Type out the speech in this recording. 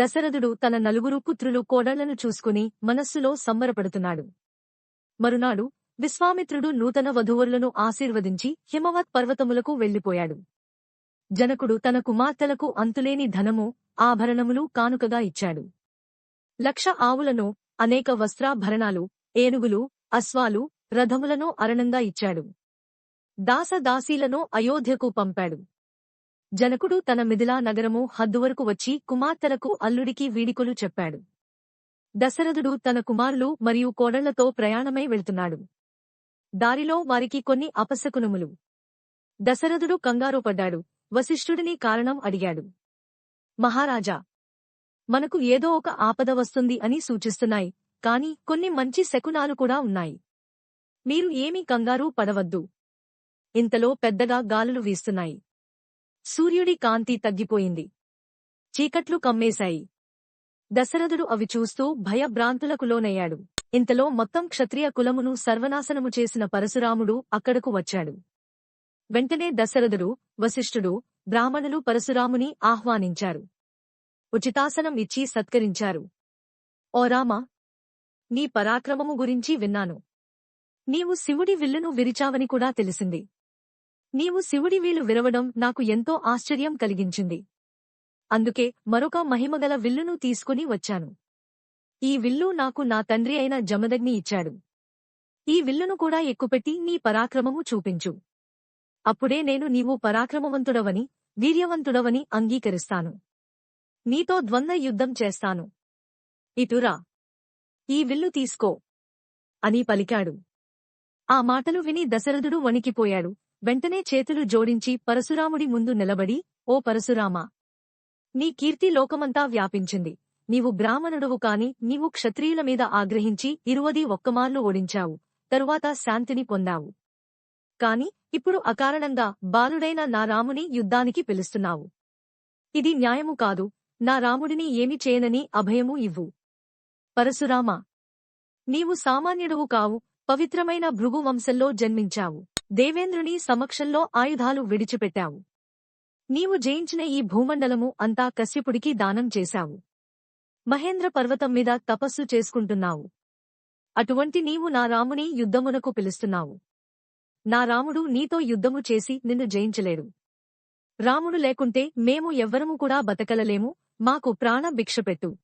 దశరథుడు తన నలుగురు పుత్రులు కోడళ్ళను చూసుకుని మనస్సులో సంబరపడుతున్నాడు. మరునాడు విశ్వామిత్రుడు నూతన వధువులను ఆశీర్వదించి హిమవత్ పర్వతములకు వెళ్ళిపోయాడు జనకుడు తన కుమార్తెలకు అంతులేని ధనము ఆభరణములు కానుకగా ఇచ్చాడు. లక్ష ఆవులను అనేక వస్త్రాభరణాలు ఏనుగులు అశ్వాలు రథములను అరణంగా ఇచ్చాడు. దాసదాసీలను అయోధ్యకు పంపాడు. జనకుడు తన మిథిలా నగరము హద్దువరకు వచ్చి కుమార్తెలకు అల్లుడికి వీడికొలు చెప్పాడు. దశరథుడు తన కుమారులు మరియు కోడళ్ళతో ప్రయాణమై వెళ్తున్నాడు. దారిలో వారికి కొన్ని అపశకునములు. దశరథుడు కంగారుపడ్డాడు వశిష్ఠుడిని కారణం అడిగాడు. మహారాజా మనకు ఏదో ఒక ఆపద వస్తుంది అని సూచిస్తున్నాయి కాని కొన్ని మంచి శకునాలు కూడా ఉన్నాయి. మీరు ఏమీ కంగారు పడవద్దు. ఇంతలో పెద్దగా గాలులు వీస్తున్నాయి. సూర్యుడి కాంతి తగ్గిపోయింది. చీకట్లు కమ్మేశాయి. దశరథుడు అవి చూస్తూ భయభ్రాంతులకు లోనయ్యాడు. ఇంతలో మొత్తం క్షత్రియ కులమును సర్వనాశనము చేసిన పరశురాముడు అక్కడకు వచ్చాడు. వెంటనే దశరథుడు వశిష్ఠుడు బ్రాహ్మణులు పరశురాముని ఆహ్వానించారు. ఉచితాసనం ఇచ్చి సత్కరించారు. ఓ రామా నీ పరాక్రమము గురించి విన్నాను. నీవు శివుడి విల్లును విరిచావని కూడా తెలిసింది. నీవు శివుడి వీలు విరవడం నాకు ఎంతో ఆశ్చర్యం కలిగించింది. అందుకే మరొక మహిమగల విల్లును తీసుకుని వచ్చాను. ఈ విల్లు నాకు నా తండ్రి అయిన జమదగ్ని ఇచ్చాడు. ఈ విల్లును కూడా ఎక్కుపెట్టి నీ పరాక్రమము చూపించు. అప్పుడే నేను నీవు పరాక్రమవంతుడవని వీర్యవంతుడవని అంగీకరిస్తాను. నీతో ద్వంద్వ యుద్ధం చేస్తాను. ఇటురా ఈ విల్లు తీసుకో. అని పలికాడు. ఆ మాటలు విని దశరథుడు వణికిపోయాడు. వెంటనే చేతులు జోడించి పరశురాముడి ముందు నిలబడి ఓ పరశురామా! నీ కీర్తి లోకమంతా వ్యాపించింది. నీవు బ్రాహ్మణుడువు కాని నీవు క్షత్రియుల మీద ఆగ్రహించి ఇరువది ఒక్కమార్లు ఓడించావు. తరువాత శాంతిని పొందావు. కాని ఇప్పుడు అకారణంగా బాలుడైన నా రాముని యుద్ధానికి పిలుస్తున్నావు. ఇది న్యాయము కాదు. నా రాముడిని ఏమి చేయనని అభయము ఇవ్వు. పరశురామా! నీవు సామాన్యుడువు కావు. పవిత్రమైన భృగు వంశంలో జన్మించావు. దేవేంద్రుని సమక్షంలో ఆయుధాలు విడిచిపెట్టావు. నీవు జయించిన ఈ భూమండలము అంతా కశ్యపుడికి దానం చేశావు. మహేంద్ర పర్వతం మీద తపస్సు చేసుకుంటున్నావు. అటువంటి నీవు నా రాముని యుద్ధమునకు పిలుస్తున్నావు. నా రాముడు నీతో యుద్ధము చేసి నిన్ను జయించలేడు. రాముడు లేకుంటే మేము ఎవ్వరము కూడా బతకలలేము. మాకు ప్రాణ భిక్షపెట్టు